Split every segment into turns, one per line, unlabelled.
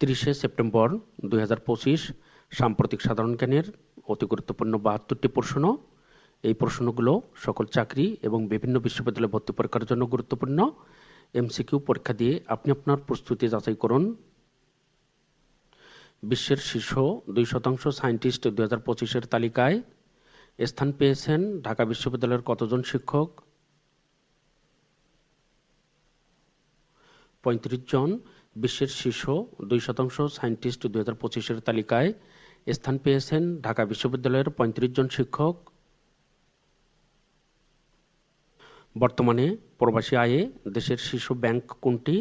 তিরিশে সেপ্টেম্বর দুই হাজার পঁচিশ, সাম্প্রতিক সাধারণ জ্ঞানের অতি গুরুত্বপূর্ণ বাহাত্তরটি প্রশ্ন। এই প্রশ্নগুলো সকল চাকরি এবং বিভিন্ন বিশ্ববিদ্যালয়ে ভর্তি পরীক্ষার জন্য গুরুত্বপূর্ণ। এমসিকিউ পরীক্ষা দিয়ে আপনি আপনার প্রস্তুতি যাচাই করুন। বিশ্বের শীর্ষ দুই শতাংশ সায়েন্টিস্ট দুই হাজার পঁচিশের তালিকায় স্থান পেয়েছেন ঢাকা বিশ্ববিদ্যালয়ের কতজন শিক্ষক? পঁয়ত্রিশ জন। বিশ্বের শীর্ষ দুই শতাংশ সায়েন্টিস্ট দুই হাজার পঁচিশের তালিকায় স্থান পেয়েছেন ঢাকা বিশ্ববিদ্যালয়ের পঁয়ত্রিশ জন শিক্ষক। বর্তমানে প্রবাসী আয়ে দেশের শীর্ষ ব্যাংক কোনটি?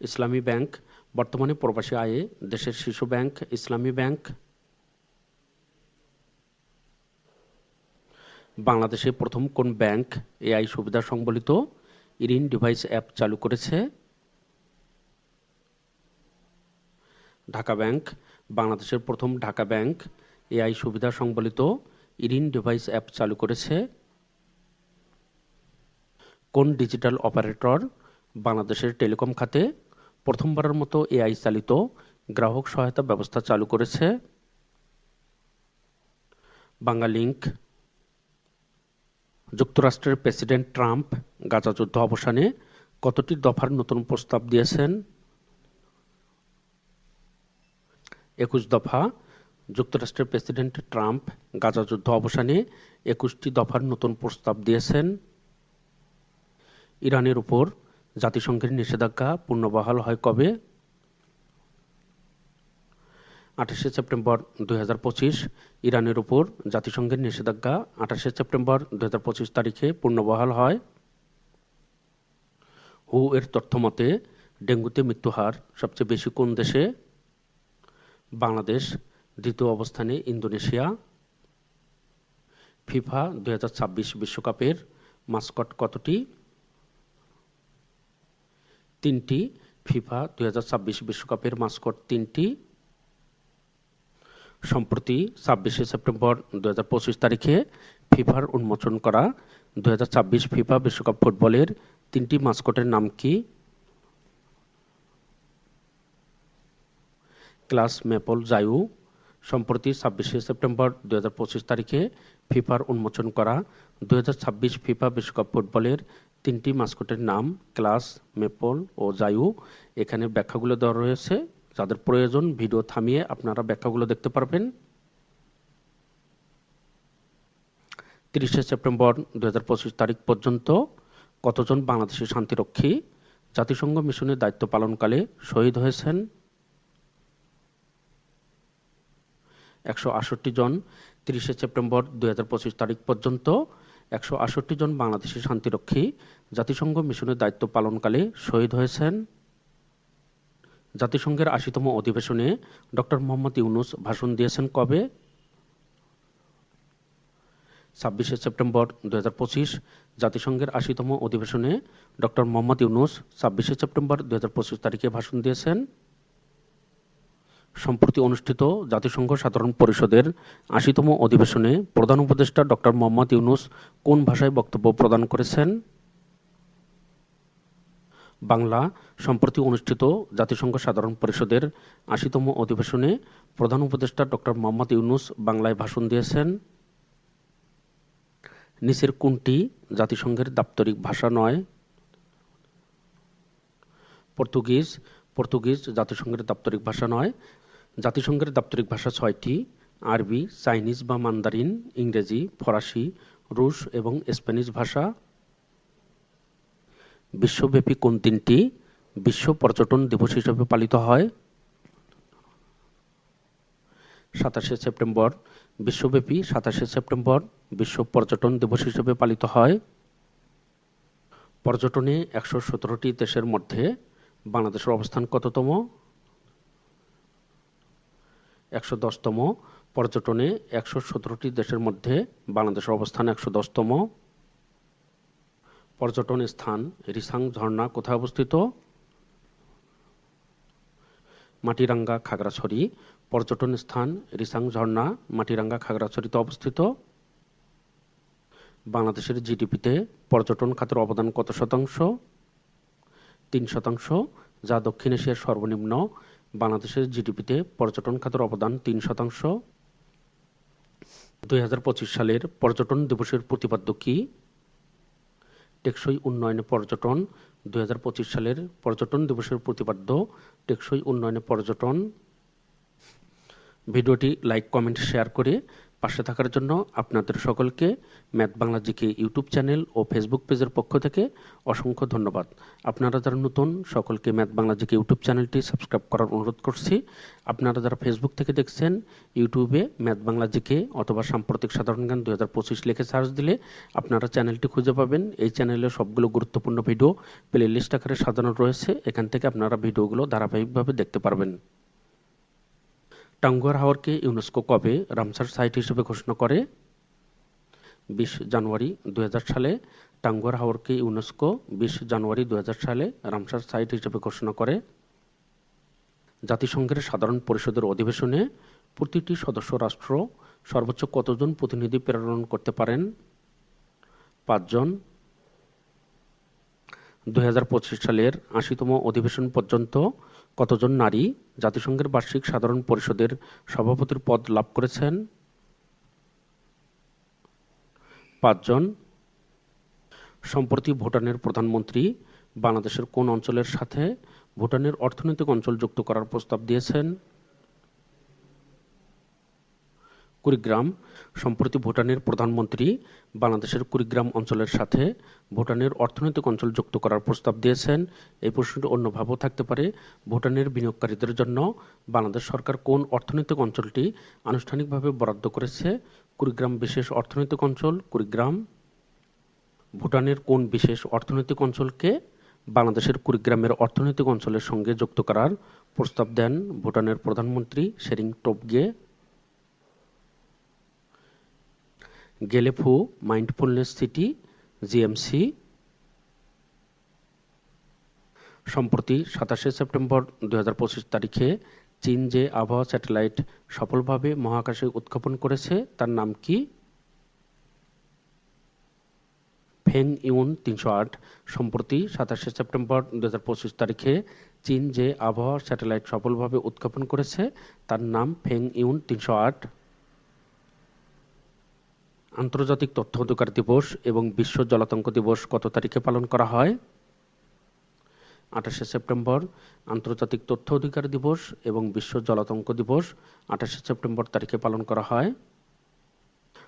ইসলামী ব্যাংক। বর্তমানে প্রবাসী আয়ে দেশের শীর্ষ ব্যাংক ইসলামী ব্যাংক। বাংলাদেশে প্রথম কোন ব্যাংক এআই সুবিধা সংবলিত? ইরিন ডিভাইস অ্যাপ চালু করেছে। ঢাকা ব্যাংক, বাংলাদেশের প্রথম ঢাকা ব্যাংক এআই সুবিধা সংবলিত ইরিন ডিভাইস অ্যাপ চালু করেছে। কোন ডিজিটাল অপারেটর বাংলাদেশের টেলিকম খাতে প্রথমবারের মতো এআই চালিত গ্রাহক সহায়তা ব্যবস্থা চালু করেছে? বাংলালিংক যুক্তরাষ্ট্রের প্রেসিডেন্ট ট্রাম্প গাজা যুদ্ধ অবসানে কতটি দফার নতুন প্রস্তাব দিয়েছেন? একুশ দফা। যুক্তরাষ্ট্রের প্রেসিডেন্ট ট্রাম্প গাজা যুদ্ধ অবসানে একুশটি দফার নতুন প্রস্তাব দিয়েছেন। ইরানের উপর জাতিসংঘের নিষেধাজ্ঞা পুনর্বহাল হয় কবে? আঠাশে সেপ্টেম্বর দুই হাজার পঁচিশ, ইরানের উপর জাতিসংঘের নিষেধাজ্ঞা আঠাশে সেপ্টেম্বর দুই হাজার পঁচিশ তারিখে পুনর্বহাল হয়। হু এর তথ্য মতে ডেঙ্গুতে মৃত্যুহার সবচেয়ে বেশি কোন দেশে? বাংলাদেশ, দ্বিতীয় অবস্থানে ইন্দোনেশিয়া। ফিফা দুই বিশ্বকাপের মাস্কট কতটি? তিনটি। ফিফা দুই বিশ্বকাপের মাস্কট তিনটি। সম্প্রতি ছাব্বিশে সেপ্টেম্বর দু হাজার পঁচিশ তারিখে ফিফার উন্মোচন করা দু হাজার ছাব্বিশ ফিফা বিশ্বকাপ ফুটবলের তিনটি মাস্কটের নাম কি? ক্লাস মেপল জায়ু। সম্প্রতি ছাব্বিশে সেপ্টেম্বর দু হাজার পঁচিশ তারিখে ফিফার উন্মোচন করা দু হাজার ছাব্বিশ ফিফা বিশ্বকাপ ফুটবলের তিনটি মাস্কটের নাম ক্লাস, মেপল ও জায়ু। এখানে ব্যাখ্যাগুলো দেওয়া রয়েছে। যাদের প্রয়োজন, ভিডিও থামিয়ে আপনারা ব্যাখ্যাগুলো দেখতে পারবেন। তিরিশে সেপ্টেম্বর দু হাজার পঁচিশ তারিখ পর্যন্ত কতজন বাংলাদেশি শান্তিরক্ষী জাতিসংঘ মিশনের দায়িত্ব পালনকালে শহীদ হয়েছেন? একশো আষট্টি জন তিরিশে সেপ্টেম্বর দু হাজার পঁচিশ তারিখ পর্যন্ত একশো আষট্টি জন বাংলাদেশি শান্তিরক্ষী জাতিসংঘ মিশনের দায়িত্ব পালনকালে শহীদ হয়েছেন। জাতিসংঘের আশিতম অধিবেশনে ডক্টর মোহাম্মদ ইউনুস ভাষণ দিয়েছেন কবে? ছাব্বিশে সেপ্টেম্বর দু হাজার পঁচিশ, জাতিসংঘের আশিতম অধিবেশনে ডক্টর মোহাম্মদ ইউনুস ছাব্বিশে সেপ্টেম্বর দুই হাজার পঁচিশ তারিখে ভাষণ দিয়েছেন। সম্প্রতি অনুষ্ঠিত জাতিসংঘ সাধারণ পরিষদের আশিতম অধিবেশনে প্রধান উপদেষ্টা ডক্টর মোহাম্মদ ইউনুস কোন ভাষায় বক্তব্য প্রদান করেছেন? বাংলা সম্প্রতি অনুষ্ঠিত জাতিসংঘ সাধারণ পরিষদের আশিতম অধিবেশনে প্রধান উপদেষ্টা ডক্টর মোহাম্মদ ইউনুস বাংলায় ভাষণ দিয়েছেন। নিচের কোনটি জাতিসংঘের দাপ্তরিক ভাষা নয়? পর্তুগিজ পর্তুগিজ জাতিসংঘের দাপ্তরিক ভাষা নয়। জাতিসংঘের দাপ্তরিক ভাষা ছয়টি, আরবি, চাইনিজ বা মান্দারিন, ইংরেজি, ফরাসি, রুশ এবং স্প্যানিশ ভাষা। বিশ্বব্যাপী কোন দিনটি বিশ্ব পর্যটন দিবস হিসেবে পালিত হয়? সাতাশে সেপ্টেম্বর, বিশ্বব্যাপী সাতাশে সেপ্টেম্বর বিশ্ব পর্যটন দিবস হিসেবে পালিত হয়। পর্যটনে একশো সতেরোটি দেশের মধ্যে বাংলাদেশের অবস্থান কততম? একশো দশতম। পর্যটনে একশো সতেরোটি দেশের মধ্যে বাংলাদেশের অবস্থান একশো দশতম। পর্যটন স্থান, রিসাং ঝর্ণা কোথায় অবস্থিত? মাটিরাঙ্গা, খাগড়াছড়ি। পর্যটন স্থান, রিসাং ঝর্ণা, মাটিরাঙ্গা, খাগড়াছড়িতে অবস্থিত। বাংলাদেশের জিডিপিতে পর্যটন খাতের অবদান কত শতাংশ? তিন শতাংশ। যা দক্ষিণ এশিয়ার সর্বনিম্ন। বাংলাদেশের জিডিপিতে পর্যটন খাতের অবদান তিন শতাংশ। দু হাজার পঁচিশ সালের পর্যটন দিবসের প্রতিপাদ্য কি? টেকসই উন্নয়নে পর্যটন দুই হাজার পঁচিশ সালের পর্যটন দিবসের প্রতিপাদ্য, টেকসই উন্নয়নে পর্যটন। ভিডিওটি লাইক, কমেন্ট, শেয়ার করে পাশে থাকার জন্য আপনাদের সকলকে math Bangla GK YouTube channel ও ফেসবুক পেজের পক্ষ থেকে অসংখ্য ধন্যবাদ। আপনারা যারা নতুন, সকলকে ম্যাথ বাংলা জিকে ইউটিউব চ্যানেলটি সাবস্ক্রাইব করার অনুরোধ করছি। আপনারা যারা ফেসবুক থেকে দেখছেন, ইউটিউবে ম্যাথ বাংলা জিকে অথবা সাম্প্রতিক সাধারণ জ্ঞান দু হাজার পঁচিশ লিখে সার্চ দিলে আপনারা চ্যানেলটি খুঁজে পাবেন। এই চ্যানেলে সবগুলো গুরুত্বপূর্ণ ভিডিও প্লে লিস্ট আকারে সাজানো রয়েছে। এখান থেকে আপনারা ভিডিওগুলো ধারাবাহিকভাবে দেখতে পারবেন। টাঙ্গুয়ার হাওরকে ইউনেস্কো কবে রামসার সাইট হিসেবে ঘোষণা করে? বিশ জানুয়ারি দুই হাজার সালে টাঙ্গুয়ার হাওরকে ইউনেস্কো বিশ জানুয়ারি দু সালে রামসার সাইট হিসেবে ঘোষণা করে। জাতিসংঘের সাধারণ পরিষদের অধিবেশনে প্রতিটি সদস্য রাষ্ট্র সর্বোচ্চ কতজন প্রতিনিধি প্রেরণ করতে পারেন? পাঁচজন। দু হাজার পঁচিশ সালের আশিতম অধিবেশন পর্যন্ত কতজন নারী জাতিসংঘের বার্ষিক সাধারণ পরিষদের সভাপতির পদ লাভ করেছেন? পাঁচজন। সম্প্রতি ভুটানের প্রধানমন্ত্রী বাংলাদেশের কোন অঞ্চলের সাথে ভুটানের অর্থনৈতিক অঞ্চল যুক্ত করার প্রস্তাব দিয়েছেন? কুড়িগ্রাম, সম্প্রতি ভুটানের প্রধানমন্ত্রী বাংলাদেশের কুড়িগ্রাম অঞ্চলের সাথে ভুটানের অর্থনৈতিক অঞ্চল যুক্ত করার প্রস্তাব দিয়েছেন। এই প্রশ্নটি অন্যভাবেও থাকতে পারে। ভুটানের বিনিয়োগকারীদের জন্য বাংলাদেশ সরকার কোন অর্থনৈতিক অঞ্চলটি আনুষ্ঠানিকভাবে বরাদ্দ করেছে? কুড়িগ্রাম বিশেষ অর্থনৈতিক অঞ্চল, কুড়িগ্রাম। ভুটানের কোন বিশেষ অর্থনৈতিক অঞ্চলকে বাংলাদেশের কুড়িগ্রামের অর্থনৈতিক অঞ্চলের সঙ্গে যুক্ত করার প্রস্তাব দেন ভুটানের প্রধানমন্ত্রী Tshering Tobgay. Gelephu mindfulness city GMC সম্প্রতি সাতাশে সেপ্টেম্বর দু হাজার পঁচিশ তারিখে চীন যে আবহাওয়া স্যাটেলাইট সফলভাবে মহাকাশে উৎক্ষেপণ করেছে, তার নাম কি? ফেং ইউন তিনশো আট, সম্প্রতি সাতাশে সেপ্টেম্বর দু হাজার পঁচিশ তারিখে চীন যে আবহাওয়া স্যাটেলাইট সফলভাবে উৎক্ষেপণ করেছে, তার নাম ফেং ইউন তিনশো আট। আন্তর্জাতিক তথ্য অধিকার দিবস এবং বিশ্ব জলাতঙ্ক দিবস কত তারিখে পালন করা হয়? আঠাশে সেপ্টেম্বর, আন্তর্জাতিক তথ্য অধিকার দিবস এবং বিশ্ব জলাতঙ্ক দিবস আঠাশে সেপ্টেম্বর তারিখে পালন করা হয়।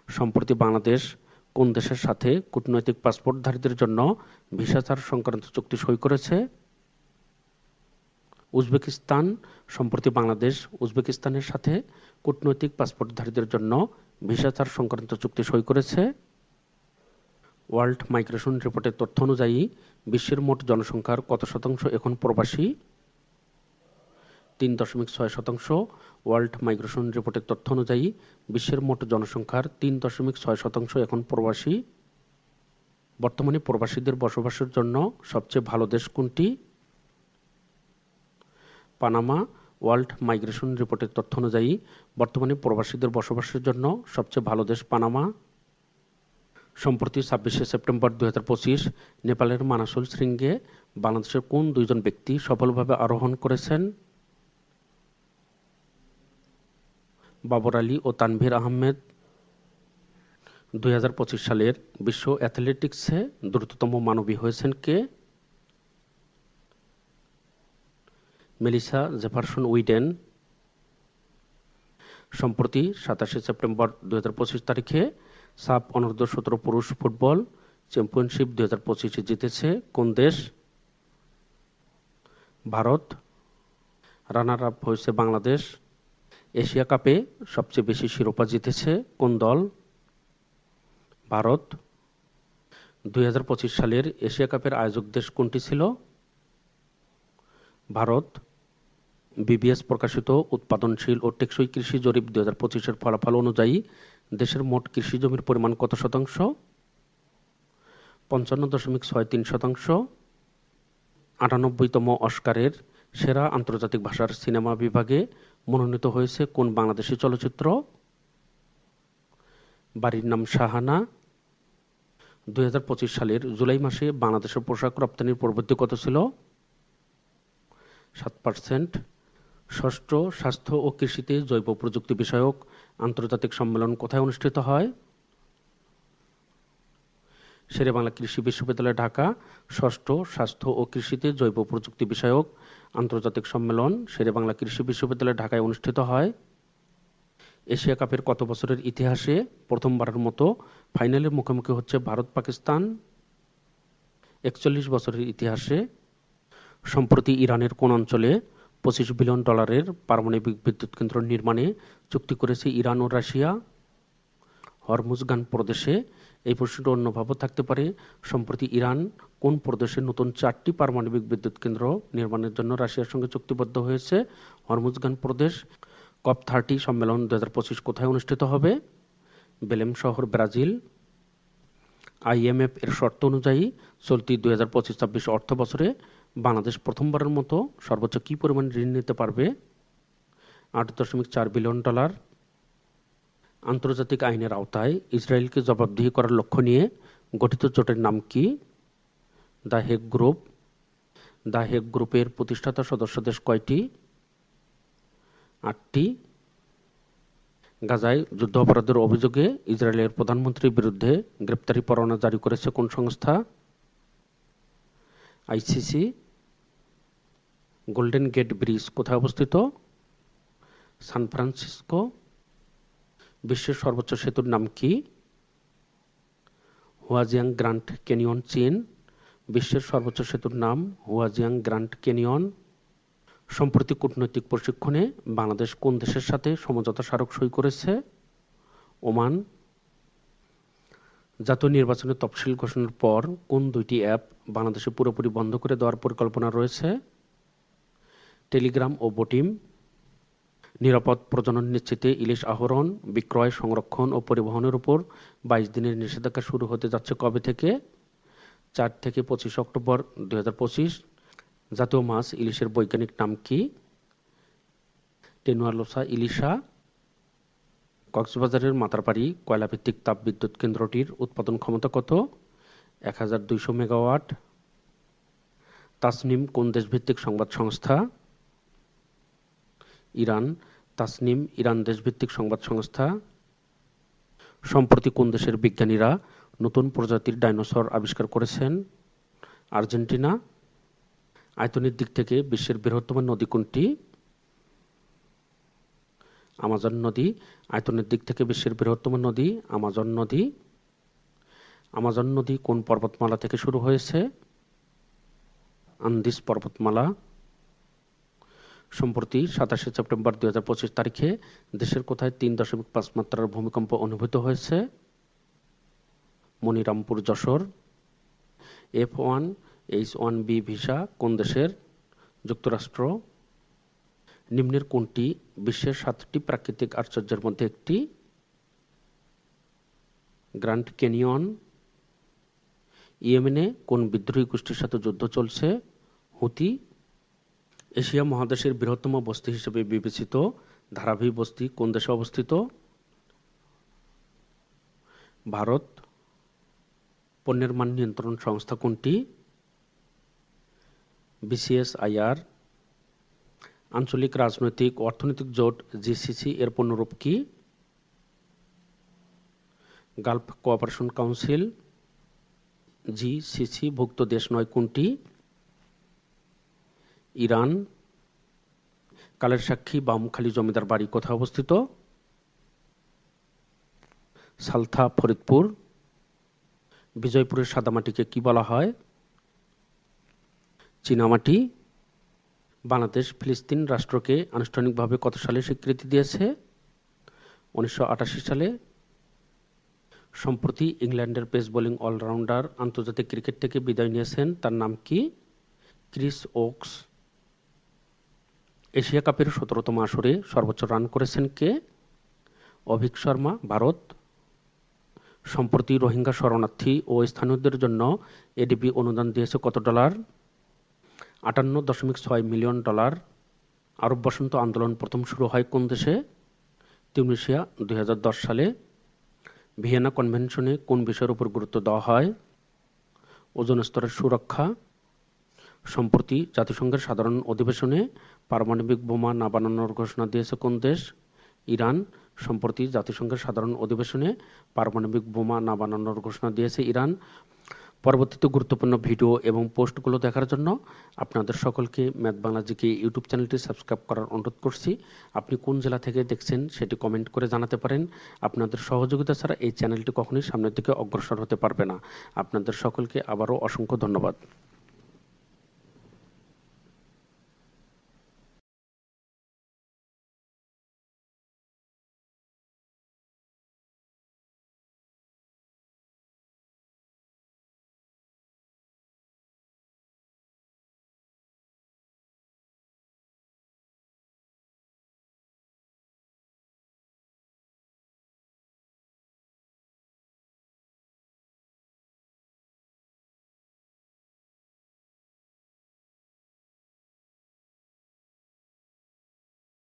সম্প্রতি বাংলাদেশ কোন দেশের সাথে কূটনৈতিক পাসপোর্টধারীদের জন্য ভিসা ছাড় সংক্রান্ত চুক্তি সই করেছে? উজবেকিস্তান সম্প্রতি বাংলাদেশ উজবেকিস্তানের সাথে কূটনৈতিক পাসপোর্টধারীদের জন্য ভিসা ছাড় সংক্রান্ত চুক্তি সই করেছে। ওয়ার্ল্ড মাইগ্রেশন রিপোর্টের তথ্য অনুযায়ী বিশ্বের মোট জনসংখ্যার কত শতাংশ এখন প্রবাসী? তিন দশমিক ছয় শতাংশ। ওয়ার্ল্ড মাইগ্রেশন রিপোর্টের তথ্য অনুযায়ী বিশ্বের মোট জনসংখ্যার তিন দশমিক ছয় শতাংশ এখন প্রবাসী। বর্তমানে প্রবাসীদের বসবাসের জন্য সবচেয়ে ভালো দেশ কোনটি? পানামা ওয়ার্ল্ড মাইগ্রেশন রিপোর্টের তথ্য অনুযায়ী বর্তমানে প্রবাসীদের বসবাসের জন্য সবচেয়ে ভালো দেশ পানামা। সম্প্রতি ছাব্বিশে সেপ্টেম্বর দুই হাজার পঁচিশ নেপালের মানাসুল শৃঙ্গে বাংলাদেশের কোন দুইজন ব্যক্তি সফলভাবে আরোহণ করেছেন? বাবর আলী ও তানভীর আহমেদ। দুই হাজার পঁচিশ সালের বিশ্ব অ্যাথলেটিক্সে দ্রুততম মানবী হয়েছেন কে? Melissa Jefferson widen. সম্প্রতি সাতাশে সেপ্টেম্বর দুই হাজার পঁচিশ তারিখে সাব অনূর্ধ্ব সতেরো পুরুষ ফুটবল চ্যাম্পিয়নশিপ দু হাজার পঁচিশে জিতেছে কোন দেশ? ভারত। রানার আপ হয়েছে বাংলাদেশ। এশিয়া কাপে সবচেয়ে বেশি শিরোপা জিতেছে কোন দল? ভারত। দুই হাজার পঁচিশ সালের এশিয়া কাপের আয়োজক দেশ কোনটি ছিল? ভারত বিবিএস প্রকাশিত উৎপাদনশীল ও টেকসই কৃষি জরিপ দুই হাজার পঁচিশের ফলাফল অনুযায়ী দেশের মোট কৃষি জমির পরিমাণ কত শতাংশ? পঞ্চান্ন দশমিক ছয় তিন শতাংশ। আটানব্বইতম অস্কারের সেরা আন্তর্জাতিক ভাষার সিনেমা বিভাগে মনোনীত হয়েছে কোন বাংলাদেশি চলচ্চিত্র? বাড়ির নাম শাহানা। দু হাজার পঁচিশ সালের জুলাই মাসে বাংলাদেশের পোশাক রপ্তানির প্রবৃদ্ধি কত ছিল? সাত পার্সেন্ট। ষষ্ঠ, স্বাস্থ্য ও কৃষিতে জৈব প্রযুক্তি বিষয়ক আন্তর্জাতিক সম্মেলন কোথায় অনুষ্ঠিত হয়? শেরেবাংলা কৃষি বিশ্ববিদ্যালয়, ঢাকা। ষষ্ঠ, স্বাস্থ্য ও কৃষিতে জৈব প্রযুক্তি বিষয়ক আন্তর্জাতিক সম্মেলন শেরেবাংলা কৃষি বিশ্ববিদ্যালয়, ঢাকায় অনুষ্ঠিত হয়। এশিয়া কাপের কত বছরের ইতিহাসে প্রথমবারের মতো ফাইনালের মুখোমুখি হচ্ছে ভারত পাকিস্তান একচল্লিশ বছরের ইতিহাসে সম্প্রতি ইরানের কোন অঞ্চলে পঁচিশ বিলিয়ন ডলারের পারমাণবিক বিদ্যুৎ কেন্দ্র নির্মাণে চুক্তি করেছে ইরান ও রাশিয়া। হরমুজগান প্রদেশে এই প্রশ্নটা অন্যভাবে থাকতে পারে। সম্প্রতি ইরান কোন প্রদেশে নতুন চারটি পারমাণবিক বিদ্যুৎ কেন্দ্র নির্মাণের জন্য রাশিয়ার সঙ্গে চুক্তিবদ্ধ হয়েছে? হরমুজগান প্রদেশ কপ থার্টি সম্মেলন দু হাজার পঁচিশ কোথায় অনুষ্ঠিত হবে? বেলেম শহর, ব্রাজিল। আইএমএফ এর শর্ত অনুযায়ী চলতি দুই হাজার পঁচিশ ছাব্বিশ অর্থ বছরে বাংলাদেশ প্রথমবারের মতো সর্বোচ্চ কী পরিমাণ ঋণ নিতে পারবে? আট দশমিক চার বিলিয়ন ডলার। আন্তর্জাতিক আইনের আওতায় ইসরায়েলকে জবাবদিহি করার লক্ষ্য নিয়ে গঠিত জোটের নাম কি? The Hague group. The Hague গ্রুপের প্রতিষ্ঠাতা সদস্য দেশ কয়টি? আটটি। গাজায় যুদ্ধ অপরাধের অভিযোগে ইসরায়েলের প্রধানমন্ত্রীর বিরুদ্ধে গ্রেপ্তারি পরোয়ানা জারি করেছে কোন সংস্থা? আইসিসি। গোল্ডেন গেট ব্রিজ কোথায় অবস্থিত? সান ফ্রান্সিসকো বিশ্বের সর্বোচ্চ সেতুর নাম কি? হুয়াজিয়াং গ্র্যান্ড ক্যানিয়ন চীন বিশ্বের সর্বোচ্চ সেতুর নাম হুয়াজিয়াং গ্র্যান্ড ক্যানিয়ন সম্প্রতি কূটনৈতিক প্রশিক্ষণে বাংলাদেশ কোন দেশের সাথে সমঝোতা স্মারক সই করেছে? ওমান। জাতীয় নির্বাচনের তফসিল ঘোষণার পর কোন দুইটি অ্যাপ বাংলাদেশে পুরোপুরি বন্ধ করে দেওয়ার পরিকল্পনা রয়েছে? টেলিগ্রাম ও বোটিম নিরাপদ প্রজনন নিশ্চিতে ইলিশ আহরণ, বিক্রয়, সংরক্ষণ ও পরিবহনের উপর বাইশ দিনের নিষেধাজ্ঞা শুরু হতে যাচ্ছে কবে থেকে? চার থেকে পঁচিশ অক্টোবর দু হাজার পঁচিশ। জাতীয় মাছ ইলিশের বৈজ্ঞানিক নাম কি? টেনুয়ালোসা ইলিশা, কক্সবাজারের মাতারবাড়ি কয়লাভিত্তিক তাপবিদ্যুৎ কেন্দ্রটির উৎপাদন ক্ষমতা কত? এক হাজার দুইশো মেগাওয়াট। তাসনিম কোন দেশভিত্তিক সংবাদ সংস্থা? ইরান, তাসনিম, ইরান দেশভিত্তিক সংবাদ সংস্থা। সম্প্রতি কোন দেশের বিজ্ঞানীরা নতুন প্রজাতির ডাইনোসর আবিষ্কার করেছেন? আর্জেন্টিনা। আয়তনের দিক থেকে বিশ্বের বৃহত্তম নদী কোনটি? আমাজন নদী। আয়তনের দিক থেকে বিশ্বের বৃহত্তম নদী আমাজন নদী। আমাজন নদী কোন পর্বতমালা থেকে শুরু হয়েছে? আন্দিস পর্বতমালা। সম্প্রতি সাতাশে সেপ্টেম্বর দুই হাজার পঁচিশ তারিখে দেশের কোথায় তিন দশমিক পাঁচ মাত্রার ভূমিকম্প অনুভূত হয়েছে? Monirampur, Jessore. F one, H one B visa, কোন দেশের? যুক্তরাষ্ট্র। নিম্নের কোনটি? বিশ্বের সাতটি প্রাকৃতিক আশ্চর্যের মধ্যে একটি। Grand Canyon. ইয়েমেনে কোন বিদ্রোহী গোষ্ঠীর সাথে যুদ্ধ চলছে? হুতি এশিয়া মহাদেশের বৃহত্তম বস্তি হিসেবে বিবেচিত ধারাবি বস্তি কোন দেশে অবস্থিত? ভারত, পণ্যের মান নিয়ন্ত্রণ সংস্থা কোনটি? বিসিএসআইআর আঞ্চলিক রাজনৈতিক অর্থনৈতিক জোট জিসিসি এর পণ্যরূপ কি? গালফ কোঅপারেশন কাউন্সিল জিসিসি ভুক্ত দেশ নয় কোনটি? ইরান, কালের সাক্ষী, বামখালী জমিদার বাড়ি কোথায় অবস্থিত? সালথা, ফরিদপুর। বিজয়পুরের সাদামাটিকে কি বলা হয়? চীনামাটি। বাংলাদেশ, ফিলিস্তিন রাষ্ট্রকে আনুষ্ঠানিকভাবে কত সালে স্বীকৃতি দিয়েছে? উনিশশো আটাশি সালে। সম্প্রতি ইংল্যান্ডের পেস বোলিং অলরাউন্ডার আন্তর্জাতিক ক্রিকেট থেকে বিদায় নিয়েছেন। তার নাম কি? Chris Woakes. এশিয়া কাপের সতেরোতম আসরে সর্বোচ্চ রান করেছেন কে? অভিক শর্মা, ভারত। সম্প্রতি রোহিঙ্গা শরণার্থী ও স্থানীয়দের জন্য এডিবি অনুদান দিয়েছে কত ডলার? আটান্ন দশমিক ছয় মিলিয়ন ডলার। আরব বসন্ত আন্দোলন প্রথম শুরু হয় কোন দেশে? তিউনিশিয়া, দুই হাজার দশ সালে। ভিয়েনা কনভেনশনে কোন বিষয়ের উপর গুরুত্ব দেওয়া হয়? ওজন স্তরের সুরক্ষা। সম্প্রতি জাতিসংঘের সাধারণ অধিবেশনে পারমাণবিক বোমা না বানানোর ঘোষণা দিয়েছে কোন দেশ? ইরান। সম্প্রতি জাতিসংঘের সাধারণ অধিবেশনে পারমাণবিক বোমা না বানানোর ঘোষণা দিয়েছে ইরান। পরবর্তীতে গুরুত্বপূর্ণ ভিডিও এবং পোস্টগুলো দেখার জন্য আপনাদের সকলকে ম্যাথ বাংলাজিকে ইউটিউব চ্যানেলটি সাবস্ক্রাইব করার অনুরোধ করছি। আপনি কোন জেলা থেকে দেখছেন সেটি কমেন্ট করে জানাতে পারেন। আপনাদের সহযোগিতা ছাড়া এই চ্যানেলটি কখনোই সামনের দিকে অগ্রসর হতে পারবে না। আপনাদের সকলকে আবারও অসংখ্য ধন্যবাদ।